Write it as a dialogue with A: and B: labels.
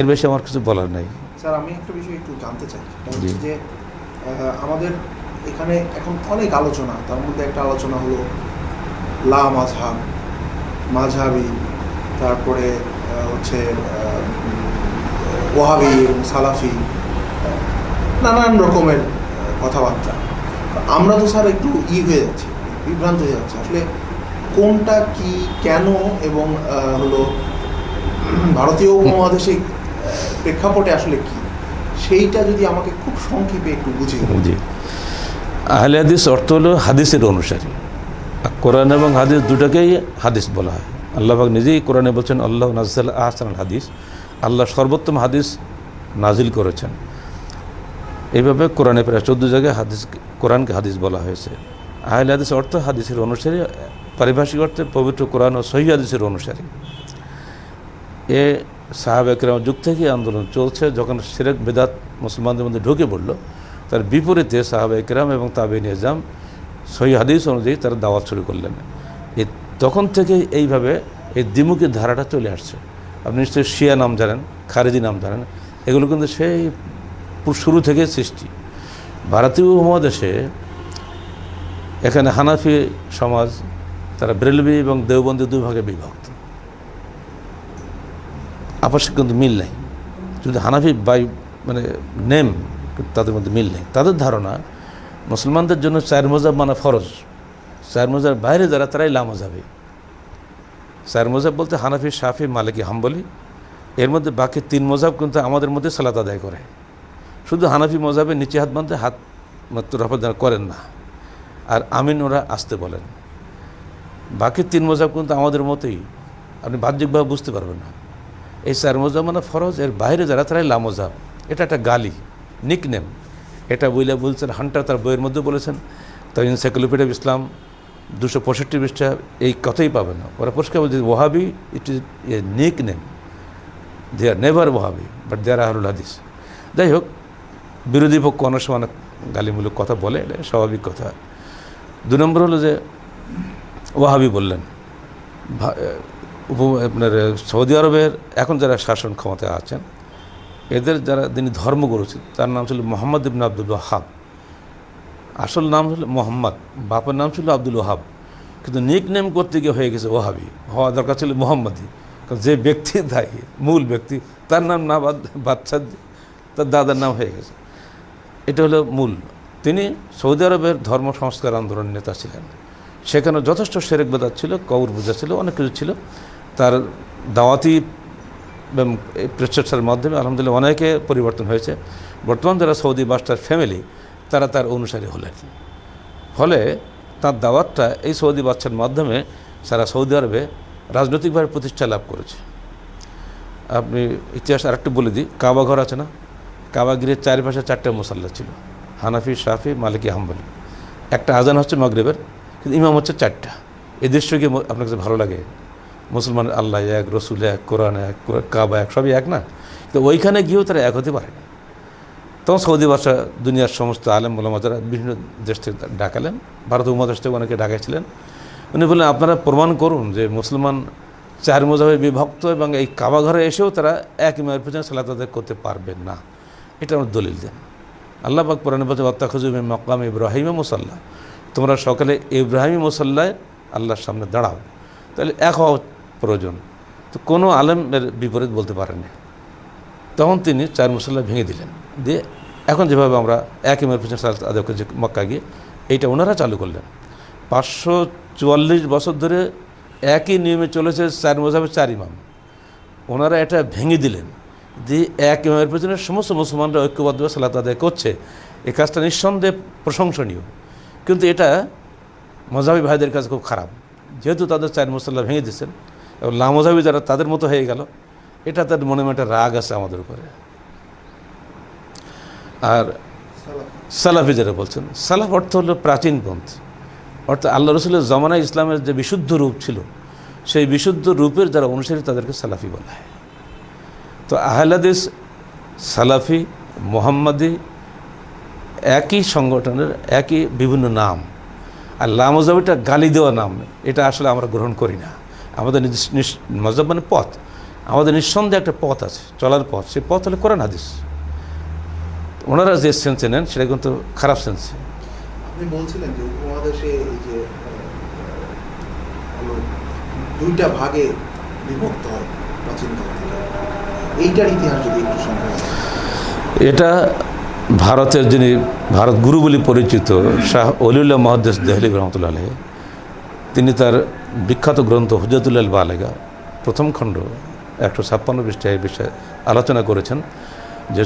A: এর বেশি আমার কিছু বলার নাই।
B: স্যার আমি একটা বিষয় একটু জানতে চাই। যে আমাদের এখানে এখন অনেক আলোচনা তার মধ্যে একটা আলোচনা হলো লা মাঝহাব মাঝহাবি তারপরে হচ্ছে ওয়াহাবি এবং সালাফি নানান রকমের কথাবার্তা। আমরা তো স্যার একটু ই হয়ে যাচ্ছি বিভ্রান্ত হয়ে যাচ্ছে। আসলে কোনটা কি কেন এবং হলো ভারতীয় উপমহাদেশে প্রেক্ষাপটে আসলে কি? সেইটা যদি আমাকে খুব সংক্ষেপে একটু বুঝিয়ে।
A: জি। আহলে হাদিস অর্থ হলো হাদিসের অনুসারী। কোরআন এবং হাদিস দুটাকেই হাদিস বলা হয়। আল্লাহবাক নিজেই কোরআনে বলছেন, আল্লাহ নাজাল আহসান হাদিস। আল্লাহ সর্বোত্তম হাদিস নাজিল করেছেন। এইভাবে কোরআনে প্রায় চোদ্দ জায়গায় হাদিস, কোরআনকে হাদিস বলা হয়েছে। আহলে হাদিস অর্থ হাদিসের অনুসারী, পারিভাষিক অর্থে পবিত্র কোরআন ও সহি হাদিসের অনুসারী। এ সাহাব একরাম যুগ থেকে আন্দোলন চলছে, যখন সিরেক বেদাত মুসলমানদের মধ্যে ঢুকে পড়ল, তার বিপরীতে সাহাব একরাম এবং তাবিন এজাম সহি হাদিস অনুযায়ী তারা দাওয়াত শুরু করলেন। এই তখন থেকে এইভাবে এই দ্বিমুখী ধারাটা চলে আসছে। আপনি নিশ্চয়ই শিয়া নাম জানেন, খারেজি নাম জানেন, এগুলো কিন্তু সেই শুরু থেকে সৃষ্টি। ভারতীয় উপমহাদেশে এখানে হানাফি সমাজ, তারা ব্রেলবি এবং দেওবন্দি দুই ভাগে বিভক্ত। আপসে কিন্তু মিল নেই। যদি হানাফি বাই মানে নেম তাদের মধ্যে মিল নেই। তাদের ধারণা, মুসলমানদের জন্য চার মজাব মানে ফরজ। চার মজার বাইরে যারা, তারাই লামজাবে। চার মজাব বলতে হানাফি সাফি মালিকি, হাম্বলি। এর মধ্যে বাকি তিন মজাব কিন্তু আমাদের মধ্যে সালাত আদায় করে। শুধু হানাফি মজাবে নিচে হাত বাঁধতে হাত মাত্র রফত করেন না। আর আমিন ওরা আসতে বলেন। বাকি তিন মজাব কিন্তু আমাদের মতোই। আপনি বাহ্যিকভাবে বুঝতে পারবেন না। এই চার মজাব মানে ফরজ, এর বাইরে যারা, তারাই লামজাব এটা একটা গালি নিকনেম এটা বইলে বলছেন, হান্টার তার বইয়ের মধ্যে বলেছেন তাই ইনসাইক্লোপিডিয়া ইসলাম দুশো পঁয়ষট্টি পৃষ্ঠা, এই কথাই পাবে না। ওরা পরিষ্কার বলছে Wahhabi it is a nickname they are never Wahhabi but they are আহরুল হাদিস যাই হোক, বিরোধী পক্ষ অনেক সময় অনেক গালিমূলক কথা বলে, এটা স্বাভাবিক কথা। দু নম্বর হলো যে, ওয়াহাবি বললেন উপ আপনার সৌদি আরবের এখন যারা শাসন ক্ষমতায় আছেন, এদের যারা তিনি ধর্মগুরু ছিল তার নাম ছিল মোহাম্মদ ইবন আব্দুল ওয়াহাব। আসল নাম ছিল মোহাম্মদ, বাপের নাম ছিল আব্দুল ওহাব কিন্তু নিক নেম করতে গিয়ে হয়ে গেছে ওহাবি হওয়া দরকার ছিল মোহাম্মদই। কারণ যে ব্যক্তি দায়ী, মূল ব্যক্তি, তার নাম না বাচ্চা তার দাদার নাম হয়ে গেছে। এটা হলো মূল। তিনি সৌদি আরবের ধর্ম সংস্কার আন্দোলনের নেতা ছিলেন। সেখানে যথেষ্ট সেরেক বেদাত ছিল কৌর পূজা ছিল, অনেক কিছু ছিল। তার দাওয়াতি প্রচেষ্টার মাধ্যমে আলহামদুলিল্লাহ অনেকে পরিবর্তন হয়েছে। বর্তমান যারা সৌদি মাস্টার ফ্যামিলি তারা তার অনুসারী হলেন। ফলে তার দাওয়াতটা এই সৌদি বাচ্চার মাধ্যমে সারা সৌদি আরবে রাজনৈতিকভাবে প্রতিষ্ঠা লাভ করেছে। আপনি ইতিহাস আরেকটু বলে দিই, কাবা ঘর আছে না? কাবা গিরের চারিপাশে চারটে মশাল্লা ছিল, হানাফি, শাফি, মালিকি, হাম্বলি। একটা আজান হচ্ছে মগরেবের, কিন্তু ইমাম হচ্ছে চারটা। কি ম- আপনার কাছে ভালো লাগে? মুসলমান আল্লাহ এক, রসুল এক, কোরআন এক, কাবা এক, সবই এক না। তো ওইখানে গিয়েও তারা এক হতে পারে না তখন সৌদি বাদশাহ দুনিয়ার সমস্ত আলেম মোলামা যারা বিভিন্ন দেশ থেকে ডাকালেন, ভারত উপমহাদেশ থেকে অনেকে ডাকাইছিলেন। উনি বললেন, আপনারা প্রমাণ করুন যে মুসলমান চার মজাবে বিভক্ত এবং এই কাবা ঘরে এসেও তারা এক ইমামের পেছনে সালাত আদায় করতে পারবেন না। এটা আমার দলিল দেন। আল্লাহ পাক কোরআনে বলছে অত্তাখুজুমে মকাম ইব্রাহিম মুসাল্লাহ তোমরা সকালে ইব্রাহিম মুসাল্লায় আল্লাহর সামনে দাঁড়াও। তাহলে এক হওয়া প্রয়োজন। তো কোনো আলেমের বিপরীত বলতে পারেননি। তখন তিনি চার মশলা ভেঙে দিলেন। দিয়ে এখন যেভাবে আমরা এক ইমামের পিছনে সালাত আদায় করছি মক্কা গিয়ে এইটা ওনারা চালু করলেন। পাঁচশো চুয়াল্লিশ বছর ধরে একই নিয়মে চলেছে চার মজাবের চার ইমাম। ওনারা এটা ভেঙে দিলেন। দিয়ে এক ইমামের পেছনে সমস্ত মুসলমানরা ঐক্যবদ্ধভাবে সালাত আদায় করছে। এই কাজটা নিঃসন্দেহে প্রশংসনীয়। কিন্তু এটা মজাবি ভাইদের কাছে খুব খারাপ। যেহেতু তাদের চার মশলা ভেঙে দিচ্ছেন এবং লামজাবি যারা তাদের মতো হয়ে গেল, এটা তার মনে মনে একটা রাগ আছে আমাদের উপরে। আর সালাফি যারা বলছেন, সালাফ অর্থ হলো প্রাচীন পন্থী অর্থাৎ আল্লাহ রসুলের জমানায় ইসলামের যে বিশুদ্ধ রূপ ছিল, সেই বিশুদ্ধ রূপের যারা অনুসারী তাদেরকে সালাফি বলা হয়। তো আহলাদিস সালাফি, মোহাম্মদি একই সংগঠনের একই বিভিন্ন নাম। আর লামজাবিটা গালি দেওয়া নাম, এটা আসলে আমরা গ্রহণ করি না। আমাদের নিজ- মানে পথ। আমাদের নিঃসন্দেহে একটা পথ আছে চলার পথ। সেই পথ হলে কোরআন হাদিস। ওনারা যে সেন্সে নেন সেটা কিন্তু খারাপ সেন্সে
B: আপনি বলছিলেন যে উপমহাদেশে এই যে দুইটা ভাগে বিভক্ত হয় এইটার ইতিহাস যদি একটু
A: এটা ভারতের যিনি ভারত গুরু বলে পরিচিত শাহ অলিউল্লাহ মহাদ্দেশ দেহলি রহমতুল্লাহ আলহ তিনি তার বিখ্যাত গ্রন্থ হুজতুল্লাল বালেগা, প্রথম খণ্ড একশো ছাপ্পান্ন পৃষ্ঠায় বিষয়ে আলোচনা করেছেন যে